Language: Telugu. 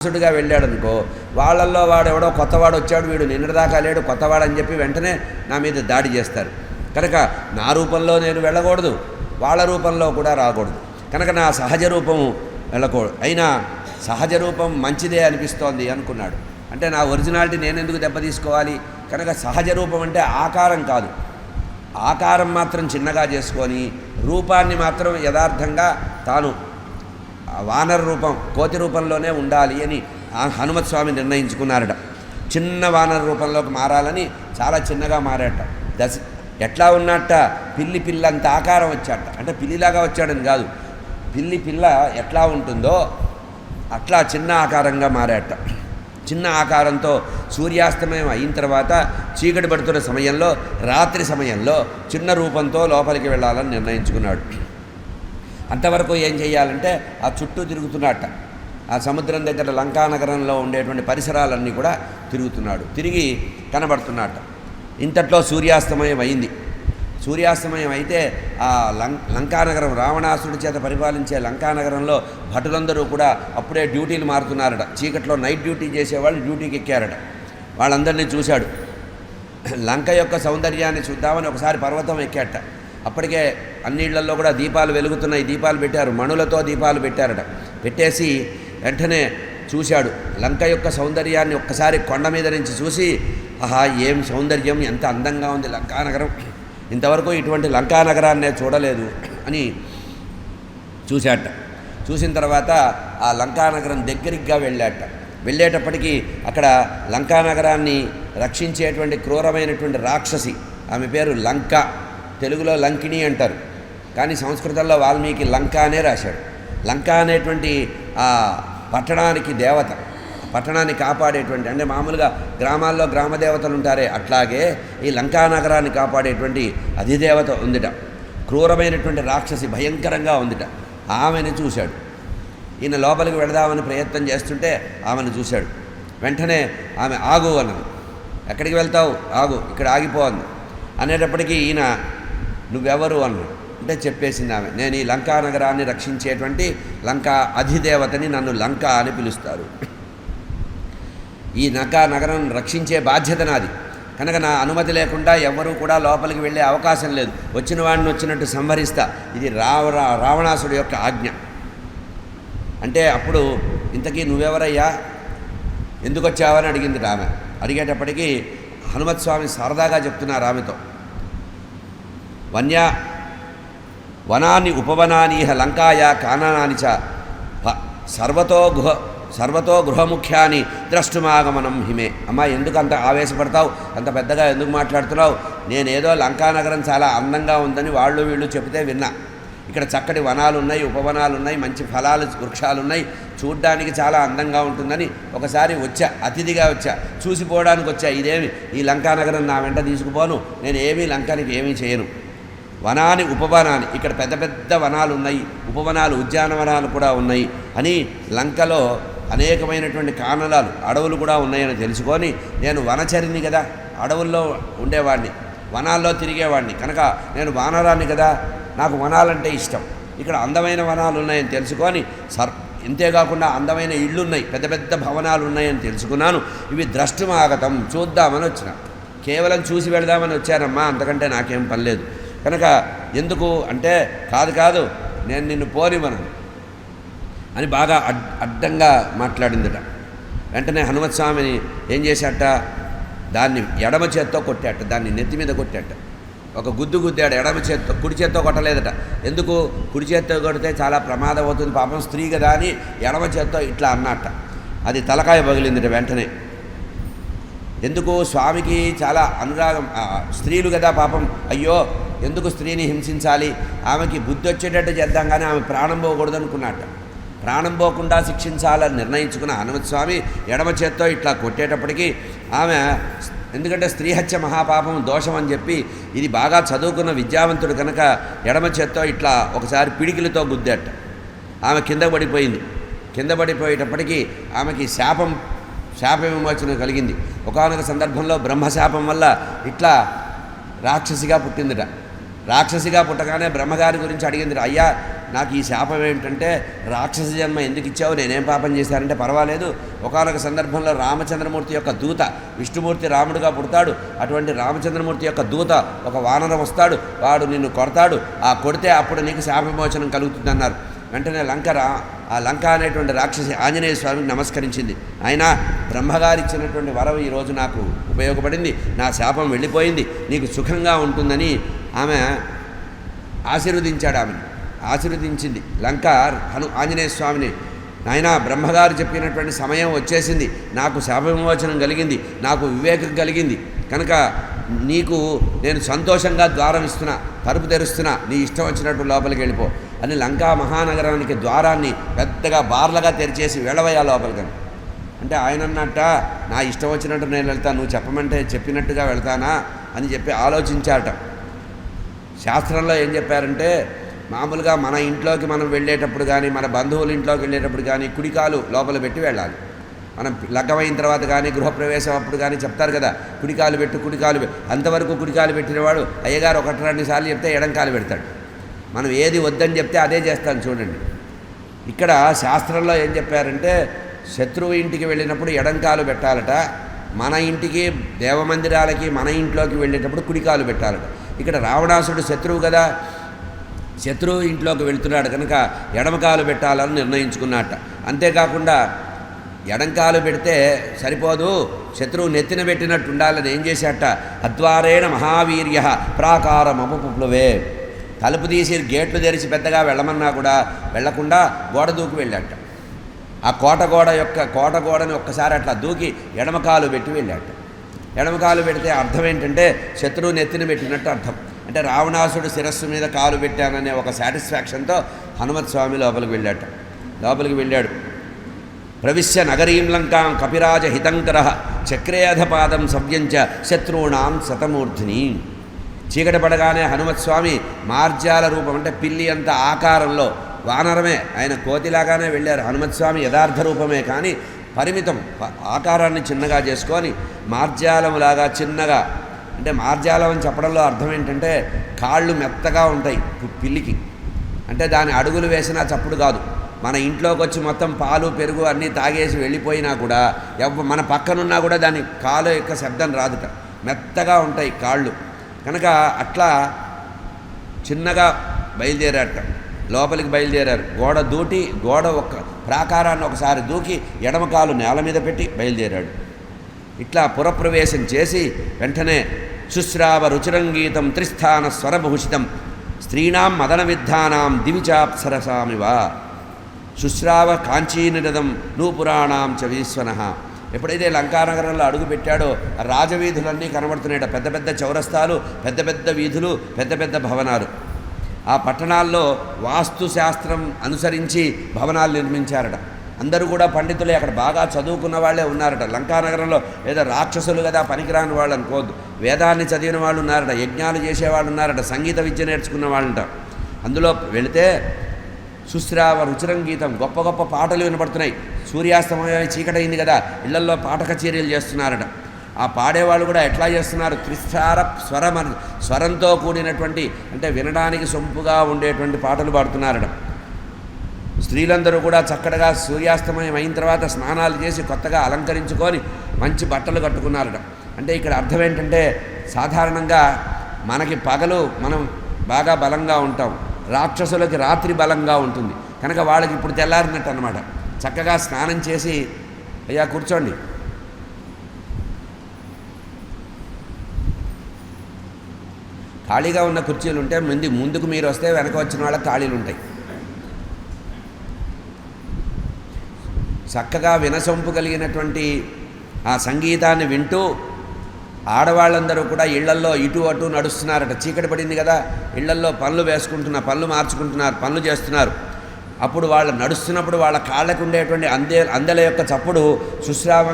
దాసుడుగా వెళ్ళాడు అనుకో వాళ్ళల్లో వాడు ఎవడో కొత్తవాడు వచ్చాడు వీడు నిన్నటిదాకా లేడు కొత్తవాడు అని చెప్పి వెంటనే నా మీద దాడి చేస్తారు. కనుక నా రూపంలో నేను వెళ్ళకూడదు వాళ్ళ రూపంలో కూడా రాకూడదు. కనుక నా సహజ రూపము వెళ్ళకూడదు. అయినా సహజ రూపం మంచిదే అనిపిస్తోంది అనుకున్నాడు. అంటే నా ఒరిజినాలిటీ నేను ఎందుకు దెబ్బ తీసుకోవాలి కనుక సహజ రూపం అంటే ఆకారం కాదు. ఆకారం మాత్రం చిన్నగా చేసుకొని రూపాన్ని మాత్రం యథార్థంగా తాను వానర రూపం కోతి రూపంలోనే ఉండాలి అని ఆ హనుమత్ స్వామి నిర్ణయించుకున్నారట. చిన్న వానర రూపంలోకి మారాలని చాలా చిన్నగా మారాట దశ ఎట్లా ఉన్నట్ట? పిల్లి పిల్ల అంత ఆకారం వచ్చాట అంటే పిల్లిలాగా వచ్చాడని కాదు. పిల్లి పిల్ల ఎట్లా ఉంటుందో అట్లా చిన్న ఆకారంగా మారాట చిన్న ఆకారంతో సూర్యాస్తమయం అయిన తర్వాత చీకటి పడుతున్న సమయంలో రాత్రి సమయంలో చిన్న రూపంతో లోపలికి వెళ్ళాలని నిర్ణయించుకున్నాడు. అంతవరకు ఏం చేయాలంటే ఆ చుట్టూ తిరుగుతున్నట్ట. ఆ సముద్రం దగ్గర లంకానగరంలో ఉండేటువంటి పరిసరాలన్నీ కూడా తిరుగుతున్నాడు. తిరిగి కనబడుతున్నట్ట. ఇంతట్లో సూర్యాస్తమయం అయింది. సూర్యాస్తమయం అయితే ఆ లం లంకానగరం రావణాసుడి చేత పరిపాలించే లంకానగరంలో భటులందరూ కూడా అప్పుడే డ్యూటీలు మారుతున్నారట. చీకట్లో నైట్ డ్యూటీ చేసేవాళ్ళు డ్యూటీకి ఎక్కారట. వాళ్ళందరినీ చూశాడు. లంక యొక్క సౌందర్యాన్ని చూద్దామని ఒకసారి పర్వతం ఎక్కాట అప్పటికే అన్నిళ్ళలో కూడా దీపాలు వెలుగుతున్నాయి. దీపాలు పెట్టారు. మణులతో దీపాలు పెట్టారట. పెట్టేసి వెంటనే చూశాడు. లంక యొక్క సౌందర్యాన్ని ఒక్కసారి కొండ మీద నుంచి చూసి ఆహా ఏం సౌందర్యం? ఎంత అందంగా ఉంది లంకానగరం ఇంతవరకు ఇటువంటి లంకానగరాన్నే చూడలేదు అని చూశాట. చూసిన తర్వాత ఆ లంకానగరం దగ్గరిగా వెళ్ళాట. వెళ్ళేటప్పటికీ అక్కడ లంకానగరాన్ని రక్షించేటువంటి క్రూరమైనటువంటి రాక్షసి ఆమె పేరు లంక. తెలుగులో లంకిణి అంటారు. కానీ సంస్కృతంలో వాల్మీకి లంక అనే రాశాడు లంక అనేటువంటి ఆ పట్టణానికి దేవత. పట్టణాన్ని కాపాడేటువంటి అంటే మామూలుగా గ్రామాల్లో గ్రామ దేవతలు ఉంటారే. అట్లాగే ఈ లంకా నగరాన్ని కాపాడేటువంటి అధిదేవత ఉందిట. క్రూరమైనటువంటి రాక్షసి భయంకరంగా ఉందిట. ఆమెను చూశాడు. ఈయన లోపలికి వెళదామని ప్రయత్నం చేస్తుంటే ఆమెను చూశాడు. వెంటనే ఆమె ఆగు అన్నది. ఎక్కడికి వెళ్తావు? ఆగు ఇక్కడ ఆగిపో అనేటప్పటికీ ఈయన నువ్వెవరు అన్నాడు అంటే చెప్పేసింది ఆమె. నేను ఈ లంకా నగరాన్ని రక్షించేటువంటి లంకా అధిదేవతని నన్ను లంక అని పిలుస్తారు. ఈ లంకా నగరం రక్షించే బాధ్యత నాది. కనుక నా అనుమతి లేకుండా ఎవ్వరూ కూడా లోపలికి వెళ్ళే అవకాశం లేదు. వచ్చిన వాడిని వచ్చినట్టు సంహరిస్తా. ఇది రావ రావణాసుడి యొక్క ఆజ్ఞ. అంటే అప్పుడు ఇంతకీ నువ్వెవరయ్యా? ఎందుకు వచ్చావని అడిగింది ఆమె. అడిగేటప్పటికీ హనుమత్ స్వామి సరదాగా చెప్తున్నారు ఆమెతో. వన్య వనాన్ని ఉపవనానీహ లంకాయ కాననాని చ సర్వతో గృహ సర్వతో గృహముఖ్యాన్ని ద్రష్టుమాగమనం హిమే. అమ్మా ఎందుకు అంత ఆవేశపడతావు? అంత పెద్దగా ఎందుకు మాట్లాడుతున్నావు? నేనేదో లంకానగరం చాలా అందంగా ఉందని వాళ్ళు వీళ్ళు చెబితే విన్నా. ఇక్కడ చక్కటి వనాలు ఉన్నాయి ఉపవనాలు ఉన్నాయి మంచి ఫలాలు వృక్షాలు ఉన్నాయి చూడ్డానికి చాలా అందంగా ఉంటుందని ఒకసారి వచ్చా అతిథిగా వచ్చా. చూసిపోవడానికి వచ్చా ఇదేమి? ఈ లంకానగరం నా వెంట తీసుకుపోను. నేను ఏమీ లంకానికి ఏమీ చేయను. వనాన్ని ఉపవనాన్ని ఇక్కడ పెద్ద పెద్ద వనాలు ఉన్నాయి ఉపవనాలు ఉద్యానవనాలు కూడా ఉన్నాయి. అని లంకలో అనేకమైనటువంటి కానలాలు అడవులు కూడా ఉన్నాయని తెలుసుకొని నేను వనచరిని కదా అడవుల్లో ఉండేవాడిని వనాల్లో తిరిగేవాడిని కనుక నేను వానరాన్ని కదా నాకు వనాలంటే ఇష్టం. ఇక్కడ అందమైన వనాలు ఉన్నాయని తెలుసుకొని సర్ ఇంతేకాకుండా అందమైన ఇళ్ళు ఉన్నాయి పెద్ద పెద్ద భవనాలు ఉన్నాయని తెలుసుకున్నాను. ఇవి ద్రష్టుమాగతం. చూద్దామని వచ్చిన. కేవలం చూసి వెళదామని వచ్చానమ్మా. అంతకంటే నాకేం పని లేదు. కనుక ఎందుకు అంటే కాదు కాదు నేను నిన్ను పోనివ్వను అని బాగా అడ్ అడ్డంగా మాట్లాడిందట. వెంటనే హనుమత్స్వామిని ఏం చేశాట? దాన్ని ఎడమ చేత్తో కొట్టాట దాన్ని నెత్తి మీద కొట్టాట. ఒక గుద్దు గుద్దాడు ఎడమ చేత్తో కుడి చేత్తో కొట్టలేదట. ఎందుకు? కుడి చేత్తో కొడితే చాలా ప్రమాదం అవుతుంది పాపం స్త్రీ కదా అని ఎడమ చేత్తో ఇట్లా అన్నట్ట అది తలకాయ పగిలిందిట వెంటనే. ఎందుకు? స్వామికి చాలా అనురాగం స్త్రీలు కదా పాపం. అయ్యో ఎందుకు స్త్రీని హింసించాలి? ఆమెకి బుద్ధి వచ్చేటట్టు చేద్దాం కానీ ఆమె ప్రాణం పోకూడదు అనుకున్నట్ట ప్రాణం పోకుండా శిక్షించాలని నిర్ణయించుకున్న హనుమతి స్వామి ఎడమ చేత్తో ఇట్లా కొట్టేటప్పటికీ ఆమె ఎందుకంటే స్త్రీ హత్య మహాపాపం దోషం అని చెప్పి ఇది బాగా చదువుకున్న విద్యావంతుడు కనుక ఎడమ చేత్తో ఇట్లా ఒకసారి పిడికిలతో గుద్దేట. ఆమె కింద పడిపోయింది. కింద పడిపోయేటప్పటికీ ఆమెకి శాపం శాప విమోచన కలిగింది. ఒకనొక సందర్భంలో బ్రహ్మశాపం వల్ల ఇట్లా రాక్షసిగా పుట్టిందిట. రాక్షసిగా పుట్టగానే బ్రహ్మగారి గురించి అడిగింది అయ్యా నాకు ఈ శాపం ఏమిటంటే రాక్షస జన్మ ఎందుకు ఇచ్చావు? నేనేం పాపం చేశానంటే పర్వాలేదు. ఒకనొక సందర్భంలో రామచంద్రమూర్తి యొక్క దూత విష్ణుమూర్తి రాముడుగా పుడతాడు. అటువంటి రామచంద్రమూర్తి యొక్క దూత ఒక వానరం వస్తాడు. వాడు నిన్ను కొడతాడు. ఆ కొడితే అప్పుడు నీకు శాపమోచనం కలుగుతుందన్నారు. వెంటనే లంక రా ఆ లంక అనేటువంటి రాక్షసి ఆంజనేయ స్వామికి నమస్కరించింది. ఆయన బ్రహ్మగారు ఇచ్చినటువంటి వరం ఈరోజు నాకు ఉపయోగపడింది. నా శాపం వెళ్ళిపోయింది. నీకు సుఖంగా ఉంటుందని ఆమె ఆశీర్వదించాడు ఆమెను ఆశీర్వదించింది. లంక హను ఆంజనేయ స్వామిని. నాయన బ్రహ్మగారు చెప్పినటువంటి సమయం వచ్చేసింది. నాకు శాప విమోచనం కలిగింది. నాకు వివేకం కలిగింది. కనుక నీకు నేను సంతోషంగా ద్వారం ఇస్తున్నా తలుపు తెరుస్తున్నా. నీ ఇష్టం వచ్చినట్టు లోపలికి వెళ్ళిపో అని లంకా మహానగరానికి ద్వారాన్ని పెద్దగా బార్లగా తెరిచేసి వెళ్ళవయ్యా లోపలికి. అంటే ఆయన అన్నట్ట నా ఇష్టం వచ్చినట్టు నేను వెళ్తాను. నువ్వు చెప్పమంటే చెప్పినట్టుగా వెళ్తానా అని చెప్పి ఆలోచించాట శాస్త్రంలో ఏం చెప్పారంటే మామూలుగా మన ఇంట్లోకి మనం వెళ్ళేటప్పుడు కానీ మన బంధువుల ఇంట్లోకి వెళ్ళేటప్పుడు కానీ కుడికాలు లోపల పెట్టి వెళ్ళాలి. మనం లగ్గమైన తర్వాత కానీ గృహప్రవేశం అప్పుడు కానీ చెప్తారు కదా కుడికాలు పెట్టు కుడికాలు అంతవరకు కుడికాలు పెట్టినవాడు అయ్యగారు ఒకటి రెండు సార్లు చెప్తే ఎడంకాలు పెడతాడు. మనం ఏది వద్దని చెప్తే అదే చేస్తాను చూడండి. ఇక్కడ శాస్త్రంలో ఏం చెప్పారంటే శత్రువు ఇంటికి వెళ్ళినప్పుడు ఎడంకాలు పెట్టాలట మన ఇంటికి దేవమందిరాలకి మన ఇంట్లోకి వెళ్ళేటప్పుడు కుడికాలు పెట్టాలట. ఇక్కడ రావణాసుడు శత్రువు కదా. శత్రువు ఇంట్లోకి వెళ్తున్నాడు కనుక ఎడమకాలు పెట్టాలని నిర్ణయించుకున్నట్ట అంతేకాకుండా ఎడంకాలు పెడితే సరిపోదు శత్రువు నెత్తిన పెట్టినట్టు ఉండాలని ఏం చేశాట? అద్వారేణ మహావీర్య ప్రాకారమపుప్లువే తలుపు తీసి గేట్లు తెరిచి పెద్దగా వెళ్ళమన్నా కూడా వెళ్ళకుండా గోడ దూకి వెళ్ళాట. ఆ కోట గోడ యొక్క కోట గోడని ఒక్కసారి అట్లా దూకి ఎడమకాలు పెట్టి వెళ్ళాట. ఎడమకాలు పెడితే అర్థం ఏంటంటే శత్రువు నెత్తిన పెట్టినట్టు అర్థం. అంటే రావణాసుడు శిరస్సు మీద కాలు పెట్టాననే ఒక సాటిస్ఫాక్షన్తో హనుమత్ స్వామి లోపలికి వెళ్ళాట. లోపలికి వెళ్ళాడు. ప్రవిశ్య నగరీం లంకాం కపిరాజ హితంకర చక్రేధపాదం సవ్యంచ శత్రువుణాం శతమూర్ధిని. చీకటి పడగానే హనుమత్ స్వామి మార్జాల రూపం అంటే పిల్లి అంత ఆకారంలో వానరమే ఆయన కోతిలాగానే వెళ్ళారు. హనుమత్ స్వామి యథార్థ రూపమే కానీ పరిమితం. ఆకారాన్ని చిన్నగా చేసుకొని మార్జాలంలాగా చిన్నగా. అంటే మార్జాలం అని చెప్పడంలో అర్థం ఏంటంటే కాళ్ళు మెత్తగా ఉంటాయి పిల్లికి. అంటే దాని అడుగులు వేసినా చప్పుడు కాదు. మన ఇంట్లోకి వచ్చి మొత్తం పాలు పెరుగు అన్నీ తాగేసి వెళ్ళిపోయినా కూడా ఎవ మన పక్కనున్నా కూడా దాని కాలు యొక్క శబ్దం రాదుట. మెత్తగా ఉంటాయి కాళ్ళు. కనుక అట్లా చిన్నగా బయలుదేరాట లోపలికి బయలుదేరారు. గోడ దూటి గోడ ఒక్క ప్రాకారాన్ని ఒకసారి దూకి ఎడమకాలు నేల మీద పెట్టి బయలుదేరాడు. ఇట్లా పురప్రవేశం చేసి వెంటనే శుశ్రావ రుచిరంగీతం త్రిస్థాన స్వరభూషితం స్త్రీణాం మదన విద్ధానాం దివిచాప్సరసామివ శుశ్రావ కాంచీనిరదం నూపురాణాం చ వీశ్వన. ఎప్పుడైతే లంకానగరంలో అడుగుపెట్టాడో రాజవీధులన్నీ కనబడుతున్నాయట. పెద్ద పెద్ద చౌరస్తాలు పెద్ద పెద్ద వీధులు పెద్ద పెద్ద భవనాలు. ఆ పట్టణాల్లో వాస్తు శాస్త్రం అనుసరించి భవనాలు నిర్మించారట. అందరూ కూడా పండితులే అక్కడ బాగా చదువుకున్న వాళ్ళే ఉన్నారట. లంకానగరంలో ఏదో రాక్షసులు కదా పనికిరాని వాళ్ళు అనుకోవద్దు. వేదాన్ని చదివిన వాళ్ళు ఉన్నారట యజ్ఞాలు చేసేవాళ్ళు ఉన్నారట సంగీత విద్య నేర్చుకున్న వాళ్ళంట. అందులో వెళితే సుశ్రావ రుచిరం గీతం గొప్ప గొప్ప పాటలు వినపడుతున్నాయి. సూర్యాస్తమయం చీకటైంది కదా ఇళ్ళల్లో పాట కచేరీలు చేస్తున్నారట. ఆ పాడేవాళ్ళు కూడా ఎట్లా చేస్తున్నారు? త్రిస్థార స్వరం అని- స్వరంతో కూడినటువంటి అంటే వినడానికి సొంపుగా ఉండేటువంటి పాటలు పాడుతున్నారట. స్త్రీలందరూ కూడా చక్కగా సూర్యాస్తమయం అయిన తర్వాత స్నానాలు చేసి కొత్తగా అలంకరించుకొని మంచి బట్టలు కట్టుకున్నారట. అంటే ఇక్కడ అర్థం ఏంటంటే సాధారణంగా మనకి పగలు మనం బాగా బలంగా ఉంటాం. రాక్షసులకి రాత్రి బలంగా ఉంటుంది. కనుక వాళ్ళకి ఇప్పుడు తెల్లారినట్టు అనమాట చక్కగా స్నానం చేసి అయ్యా కూర్చోండి. ఖాళీగా ఉన్న కుర్చీలు ఉంటే ముందు ముందుకు మీరు వస్తే వెనక వచ్చిన వాళ్ళకి ఖాళీలు ఉంటాయి. చక్కగా వినసొంపు కలిగినటువంటి ఆ సంగీతాన్ని వింటూ ఆడవాళ్ళందరూ కూడా ఇళ్ళల్లో ఇటు అటు నడుస్తున్నారట. చీకటి పడింది కదా ఇళ్ళల్లో పనులు వేసుకుంటున్నారు పనులు మార్చుకుంటున్నారు పనులు చేస్తున్నారు. అప్పుడు వాళ్ళు నడుస్తున్నప్పుడు వాళ్ళ కాళ్ళకు ఉండేటువంటి అందే అందెల యొక్క చప్పుడు సుశ్రావం